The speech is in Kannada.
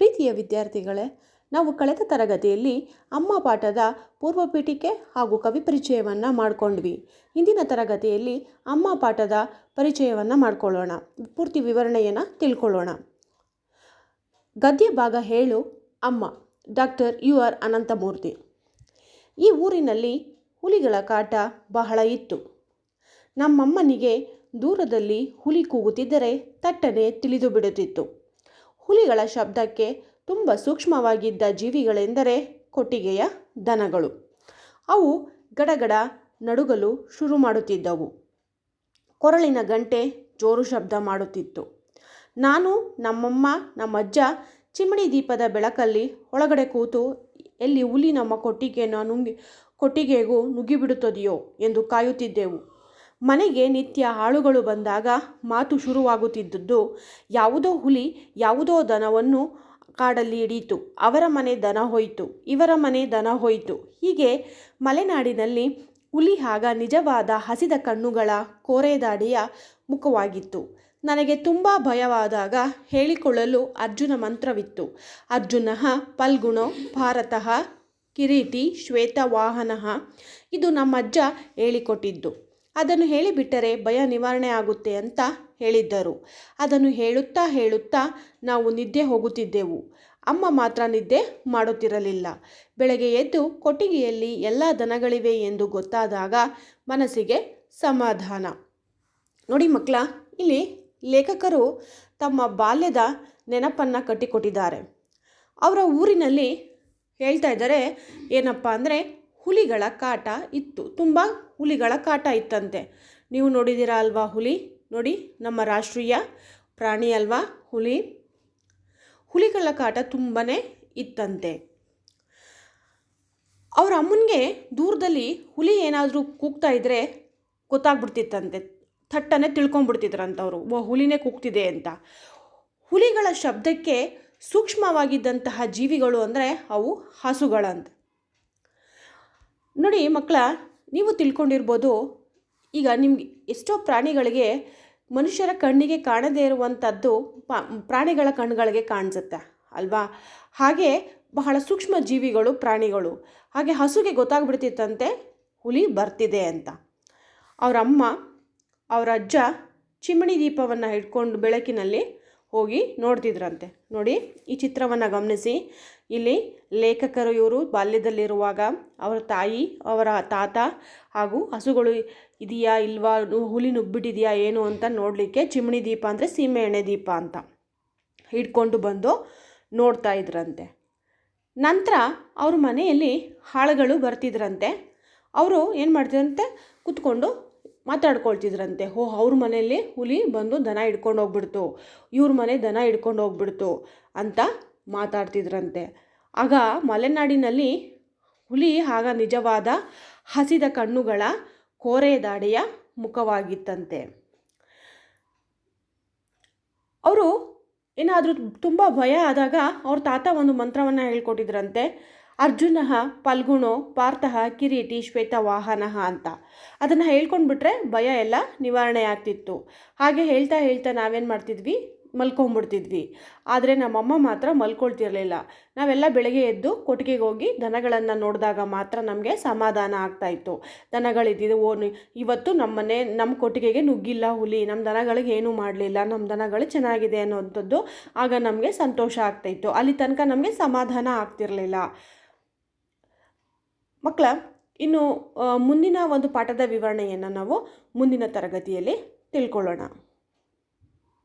ಪ್ರೀತಿಯ ವಿದ್ಯಾರ್ಥಿಗಳೇ, ನಾವು ಕಳೆದ ತರಗತಿಯಲ್ಲಿ ಅಮ್ಮ ಪಾಠದ ಪೂರ್ವ ಪೀಠಿಕೆ ಹಾಗೂ ಕವಿ ಪರಿಚಯವನ್ನು ಮಾಡಿಕೊಂಡ್ವಿ. ಇಂದಿನ ತರಗತಿಯಲ್ಲಿ ಅಮ್ಮ ಪಾಠದ ಪರಿಚಯವನ್ನು ಮಾಡಿಕೊಳ್ಳೋಣ. ಪೂರ್ತಿ ವಿವರಣೆಯನ್ನು ತಿಳ್ಕೊಳ್ಳೋಣ. ಗದ್ಯ ಭಾಗ ಹೇಳು ಅಮ್ಮ, ಡಾಕ್ಟರ್ ಯು ಆರ್ ಅನಂತಮೂರ್ತಿ. ಈ ಊರಿನಲ್ಲಿ ಹುಲಿಗಳ ಕಾಟ ಬಹಳ ಇತ್ತು. ನಮ್ಮಮ್ಮನಿಗೆ ದೂರದಲ್ಲಿ ಹುಲಿ ಕೂಗುತ್ತಿದ್ದರೆ ತಟ್ಟನೆ ತಿಳಿದು ಬಿಡುತ್ತಿತ್ತು ಹುಲಿಗಳ ಶಬ್ದಕ್ಕೆ ತುಂಬ ಸೂಕ್ಷ್ಮವಾಗಿದ್ದ ಜೀವಿಗಳೆಂದರೆ ಕೊಟ್ಟಿಗೆಯ ದನಗಳು. ಅವು ಗಡಗಡ ನಡುಗಲು ಶುರು ಮಾಡುತ್ತಿದ್ದವು. ಕೊರಳಿನ ಗಂಟೆ ಜೋರು ಶಬ್ದ ಮಾಡುತ್ತಿತ್ತು. ನಾನು, ನಮ್ಮಮ್ಮ, ನಮ್ಮಜ್ಜ ಚಿಮಣಿ ದೀಪದ ಬೆಳಕಲ್ಲಿ ಒಳಗಡೆ ಕೂತು, ಎಲ್ಲಿ ಹುಲಿ ನಮ್ಮ ಕೊಟ್ಟಿಗೆಯನ್ನು ನುಂಗಿ, ಕೊಟ್ಟಿಗೆಗೂ ನುಗ್ಗಿಬಿಡುತ್ತದೆಯೋ? ಎಂದು ಕಾಯುತ್ತಿದ್ದೆವು. ಮನೆಗೆ ನಿತ್ಯ ಆಳುಗಳು ಬಂದಾಗ ಮಾತು ಶುರುವಾಗುತ್ತಿದ್ದುದು. ಯಾವುದೋ ಹುಲಿ, ಯಾವುದೋ ದನವನ್ನು ಕಾಡಲ್ಲಿ ಹಿಡಿಯಿತು. ಅವರ ಮನೆ ದನ ಹೋಯಿತು. ಇವರ ಮನೆ ದನ ಹೋಯಿತು. ಹೀಗೆ ಮಲೆನಾಡಿನಲ್ಲಿ ಹುಲಿ ಆಗ ನಿಜವಾದ ಹಸಿದ ಕಣ್ಣುಗಳ ಕೋರೆದಾಡಿಯ ಮುಖವಾಗಿತ್ತು. ನನಗೆ ತುಂಬ ಭಯವಾದಾಗ ಹೇಳಿಕೊಳ್ಳಲು ಅರ್ಜುನ ಮಂತ್ರವಿತ್ತು. ಅರ್ಜುನ, ಪಲ್ಗುಣೋ ಭಾರತಃ ಕಿರೀಟಿ ಶ್ವೇತವಾಹನ. ಇದು ನಮ್ಮಜ್ಜ ಹೇಳಿಕೊಟ್ಟಿದ್ದು. ಅದನ್ನು ಹೇಳಿಬಿಟ್ಟರೆ ಭಯ ನಿವಾರಣೆ ಆಗುತ್ತೆ ಅಂತ ಹೇಳಿದ್ದರು. ಅದನ್ನು ಹೇಳುತ್ತಾ ಹೇಳುತ್ತಾ ನಾವು ನಿದ್ದೆ ಹೋಗುತ್ತಿದ್ದೆವು. ಅಮ್ಮ ಮಾತ್ರ ನಿದ್ದೆ ಮಾಡುತ್ತಿರಲಿಲ್ಲ. ಬೆಳಗ್ಗೆ ಎದ್ದು ಕೊಟ್ಟಿಗೆಯಲ್ಲಿ ಎಲ್ಲ ದನಗಳಿವೆ ಎಂದು ಗೊತ್ತಾದಾಗ ಮನಸ್ಸಿಗೆ ಸಮಾಧಾನ. ನೋಡಿ ಮಕ್ಕಳ, ಇಲ್ಲಿ ಲೇಖಕರು ತಮ್ಮ ಬಾಲ್ಯದ ನೆನಪನ್ನು ಕಟ್ಟಿಕೊಟ್ಟಿದ್ದಾರೆ. ಅವರ ಊರಿನಲ್ಲಿ ಹೇಳ್ತಾ ಇದ್ದಾರೆ, ಏನಪ್ಪ ಅಂದರೆ ಹುಲಿಗಳ ಕಾಟ ಇತ್ತು. ತುಂಬ ಹುಲಿಗಳ ಕಾಟ ಇತ್ತಂತೆ. ನೀವು ನೋಡಿದ್ದೀರಾ ಅಲ್ವಾ ಹುಲಿ? ನೋಡಿ, ನಮ್ಮ ರಾಷ್ಟ್ರೀಯ ಪ್ರಾಣಿ ಅಲ್ವಾ ಹುಲಿ? ಹುಲಿಗಳ ಕಾಟ ತುಂಬಾ ಇತ್ತಂತೆ. ಅವರ ಅಮ್ಮನಿಗೆ ದೂರದಲ್ಲಿ ಹುಲಿ ಏನಾದರೂ ಕೂಗ್ತಾ ಇದ್ದರೆ ಗೊತ್ತಾಗ್ಬಿಡ್ತಿತ್ತಂತೆ. ಥಟ್ಟನೆ ತಿಳ್ಕೊಂಬಿಡ್ತಿದ್ರಂತವರು. ಓ, ಹುಲಿನೇ ಕೂಗ್ತಿದೆ ಅಂತ. ಹುಲಿಗಳ ಶಬ್ದಕ್ಕೆ ಸೂಕ್ಷ್ಮವಾಗಿದ್ದಂತಹ ಜೀವಿಗಳು ಅಂದರೆ ಅವು ಹಸುಗಳಂತ. ನೋಡಿ ಮಕ್ಕಳ, ನೀವು ತಿಳ್ಕೊಂಡಿರ್ಬೋದು. ಈಗ ನಿಮ್ಗೆ ಎಷ್ಟೋ ಪ್ರಾಣಿಗಳಿಗೆ ಮನುಷ್ಯರ ಕಣ್ಣಿಗೆ ಕಾಣದೇ ಇರುವಂಥದ್ದು ಪ್ರಾಣಿಗಳ ಕಣ್ಣುಗಳಿಗೆ ಕಾಣಿಸುತ್ತೆ, ಅಲ್ವಾ? ಹಾಗೆ ಬಹಳ ಸೂಕ್ಷ್ಮ ಜೀವಿಗಳು, ಪ್ರಾಣಿಗಳು. ಹಾಗೆ ಹಸುಗೆ ಗೊತ್ತಾಗ್ಬಿಡ್ತಿತ್ತಂತೆ, ಹುಲಿ ಬರ್ತಿದೆ ಅಂತ. ಅವರ ಅಮ್ಮ, ಅವರ ಅಜ್ಜ ಚಿಮಣಿ ದೀಪವನ್ನು ಹಿಡ್ಕೊಂಡು ಬೆಳಕಿನಲ್ಲಿ ಹೋಗಿ ನೋಡ್ತಿದ್ರಂತೆ. ನೋಡಿ, ಈ ಚಿತ್ರವನ್ನು ಗಮನಿಸಿ. ಇಲ್ಲಿ ಲೇಖಕರು ಇವರು ಬಾಲ್ಯದಲ್ಲಿರುವಾಗ ಅವರ ತಾಯಿ, ಅವರ ತಾತ ಹಾಗೂ ಹಸುಗಳು ಇದೆಯಾ ಇಲ್ವಾ ಹುಲಿ ನುಗ್ಬಿಟ್ಟಿದೆಯಾ ಏನು ಅಂತ ನೋಡಲಿಕ್ಕೆ ಚಿಮಣಿ ದೀಪ ಅಂದರೆ ಸೀಮೆ ಎಣ್ಣೆ ದೀಪ ಅಂತ ಹಿಡ್ಕೊಂಡು ಬಂದು ನೋಡ್ತಾ ಇದ್ರಂತೆ. ನಂತರ ಅವ್ರ ಮನೆಯಲ್ಲಿ ಹಾಳುಗಳು ಬರ್ತಿದ್ರಂತೆ. ಅವರು ಏನು ಮಾಡ್ತಿದ್ರಂತೆ, ಕೂತ್ಕೊಂಡು ಮಾತಾಡ್ಕೊಳ್ತಿದ್ರಂತೆ. ಹೋ ಅವ್ರ ಮನೆಯಲ್ಲಿ ಹುಲಿ ಬಂದು ದನ ಹಿಡ್ಕೊಂಡು ಹೋಗ್ಬಿಡ್ತು. ಇವ್ರ ಮನೆ ದನ ಹಿಡ್ಕೊಂಡು ಹೋಗ್ಬಿಡ್ತು ಅಂತ ಮಾತಾಡ್ತಿದ್ರಂತೆ. ಆಗ ಮಲೆನಾಡಿನಲ್ಲಿ ಹುಲಿ ಆಗ ನಿಜವಾದ ಹಸಿದ ಕಣ್ಣುಗಳ ಕೋರೆ ದಾಡೆಯ ಮುಖವಾಗಿತ್ತಂತೆ. ಅವರು ಏನಾದರೂ ತುಂಬ ಭಯ ಆದಾಗ ಅವ್ರ ತಾತ ಒಂದು ಮಂತ್ರವನ್ನು ಹೇಳ್ಕೊಟ್ಟಿದ್ರಂತೆ. ಅರ್ಜುನ ಪಲ್ಗುಣೋ ಪಾರ್ಥಃ ಕಿರೀಟಿ ಶ್ವೇತವಾಹನ ಅಂತ. ಅದನ್ನು ಹೇಳ್ಕೊಂಡ್ಬಿಟ್ರೆ ಭಯ ಎಲ್ಲ ನಿವಾರಣೆ ಆಗ್ತಿತ್ತು. ಹಾಗೆ ಹೇಳ್ತಾ ಹೇಳ್ತಾ ನಾವೇನು ಮಾಡ್ತಿದ್ವಿ? ಮಲ್ಕೊಂಬಿಡ್ತಿದ್ವಿ. ಆದರೆ ನಮ್ಮಮ್ಮ ಮಾತ್ರ ಮಲ್ಕೊಳ್ತಿರಲಿಲ್ಲ. ನಾವೆಲ್ಲ ಬೆಳಗ್ಗೆ ಎದ್ದು ಕೊಟ್ಟಿಗೆಗೆ ಹೋಗಿ ದನಗಳನ್ನು ನೋಡಿದಾಗ ಮಾತ್ರ ನಮಗೆ ಸಮಾಧಾನ ಆಗ್ತಾಯಿತ್ತು ದನಗಳಿದ್ದಿದ್ದು, ಓ ಇವತ್ತು ನಮ್ಮ ಮನೆ ನಮ್ಮ ಕೊಟ್ಟಿಗೆಗೆ ನುಗ್ಗಿಲ್ಲ, ಹುಲಿ ನಮ್ಮ ದನಗಳಿಗೆ ಏನೂ ಮಾಡಲಿಲ್ಲ ನಮ್ಮ ದನಗಳು ಚೆನ್ನಾಗಿದೆ ಅನ್ನೋಂಥದ್ದು ಆಗ ನಮಗೆ ಸಂತೋಷ ಆಗ್ತಾಯಿತ್ತು ಅಲ್ಲಿ ತನಕ ನಮಗೆ ಸಮಾಧಾನ ಆಗ್ತಿರಲಿಲ್ಲ. ಮಕ್ಕಳ ಇನ್ನು ಮುಂದಿನ ಒಂದು ಪಾಠದ ವಿವರಣೆಯನ್ನು ನಾವು ಮುಂದಿನ ತರಗತಿಯಲ್ಲಿ ತಿಳ್ಕೊಳ್ಳೋಣ.